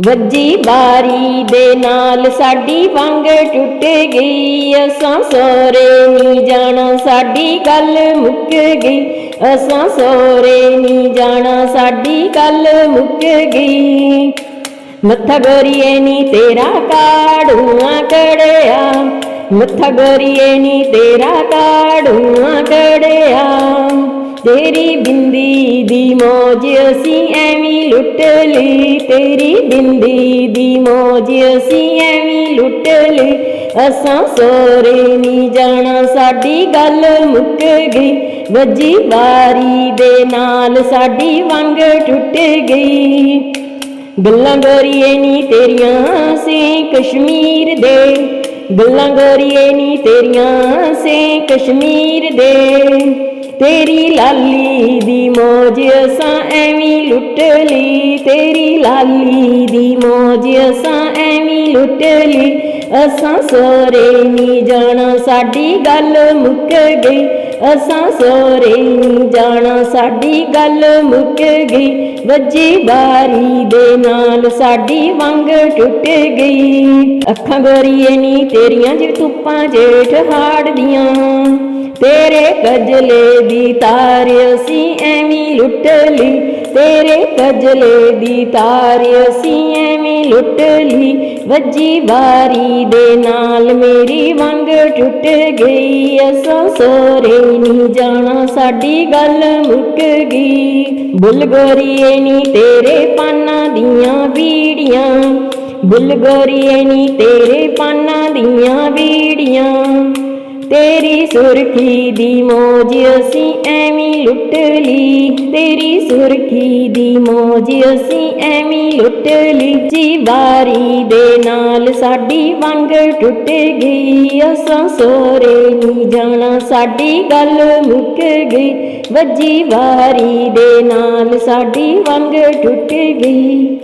ਵੱਜੀ ਬਾਰੀ ਦੇ ਨਾਲ ਸਾਡੀ ਵੰਗ ਟੁੱਟ ਗਈ। ਅਸਾਂ ਸੋਰੇ ਨਹੀਂ ਜਾਣਾ, ਸਾਡੀ ਗੱਲ ਮੁੱਕ ਗਈ। ਅਸਾਂ ਸੋਰੇ ਨਹੀਂ ਜਾਣਾ, ਸਾਡੀ ਗੱਲ ਮੁੱਕ ਗਈ। ਮੱਥਾ ਗੋਰੀਏ ਨੀ ਤੇਰਾ ਮੱਥਾ ਗੋਰੀਏ ਨੀ ਤੇਰਾ ਕਾੜੂਆਂ ਕੜਿਆ ਤੇਰੀ ਬਿੰਦੀ ਦੀ ਮੌਜ ਅਸੀਂ ਐਵੇਂ ਲੁੱਟ ਲਈ ਤੇਰੀ ਬਿੰਦੀ ਦੀ ਮੌਜ ਅਸੀਂ ਐਵੇਂ ਲੁੱਟ ਲਈ ਅਸਾਂ ਸੋਰੇ ਨਹੀਂ ਜਾਣਾ ਸਾਡੀ ਗੱਲ ਮੁੱਕ ਗਈ ਵੱਜੀ ਵਾਰੀ ਦੇ ਨਾਲ ਸਾਡੀ ਵੰਗ ਟੁੱਟ ਗਈ ਗੱਲਾਂ ਗੋਰੀਏ ਨੀ ਤੇਰੀਆਂ ਸੇ ਕਸ਼ਮੀਰ ਦੇ ਗੱਲਾਂ ਗੋਰੀਏ ਨੀ ਤੇਰੀਆਂ, ਸੇ ਕਸ਼ਮੀਰ ਦੇ। ਤੇਰੀ ਲਾਲੀ ਦੀ ਮੌਜ ਅਸਾਂ ਐਵੇਂ ਲੁੱਟ ਲਈ। ਤੇਰੀ ਲਾਲੀ ਦੀ ਮੌਜ ਅਸਾਂ ਐਵੇਂ ਲੁੱਟ ਲਈ। ਅਸਾਂ ਸੋਰੇ ਨੀ ਜਾਣਾ, ਸਾਡੀ ਗੱਲ ਮੁੱਕ ਗਈ। ਅਸਾਂ ਸੋਰੇ ਨੀ ਜਾਣਾ, ਸਾਡੀ ਗੱਲ ਮੁੱਕ ਗਈ। ਵੱਜੀ ਬਾਰੀ ਦੇ ਨਾਲ ਸਾਡੀ ਵੰਗ ਟੁੱਟ ਗਈ। ਅੱਖਾਂ ਗੋਰੀਏ ਨੀ ਤੇਰੀਆਂ ਜਿ ਧੁੱਪਾਂ ਜੇਠ ਹਾੜਦੀਆਂ। ਤੇਰੇ ਕਜਲੇ ਦੀ ਤਾਰ ਅਸੀਂ ਐਵੇਂ ਲੁੱਟ ਲਈ। ਤੇਰੇ ਕਜਲੇ ਦੀ ਤਾਰ ਅਸੀਂ ਐਵੇਂ ਲੁੱਟ ਲਈ। ਵੱਜੀ ਵਾਰੀ ਦੇ ਨਾਲ ਮੇਰੀ ਵੰਗ ਟੁੱਟ ਗਈ। ਅਸਾਂ ਸੋਰੇ ਨਹੀਂ ਜਾਣਾ, ਸਾਡੀ ਗੱਲ ਮੁੱਕ ਗਈ। ਬੁੱਲ ਗੋਰੀਏ ਨੀ ਤੇਰੇ ਪਾਨਾਂ ਦੀਆਂ ਬੀੜੀਆਂ। ਬੁੱਲ ਗੋਰੀਏ ਨੀ ਤੇਰੇ ਪਾਨਾਂ ਦੀਆਂ ਬੀੜੀਆਂ। ਤੇਰੀ ਸੁਰਖੀ ਦੀ ਮੌਜ ਅਸੀਂ ਐਵੇਂ ਲੁੱਟ ਲਈ। ਤੇਰੀ ਸੁਰਖੀ ਦੀ ਮੌਜ ਅਸੀਂ ਐਵੇਂ ਲੁੱਟ ਲਈ। ਜੀ ਵਾਰੀ ਦੇ ਨਾਲ ਸਾਡੀ ਵੰਗ ਟੁੱਟ ਗਈ। ਅਸਾਂ ਸੋਰੇ ਨਹੀਂ ਜਾਣਾ, ਸਾਡੀ ਗੱਲ ਮੁੱਕ ਗਈ। ਵੱਜੀ ਵਾਰੀ ਦੇ ਨਾਲ ਸਾਡੀ ਵੰਗ ਟੁੱਟ ਗਈ।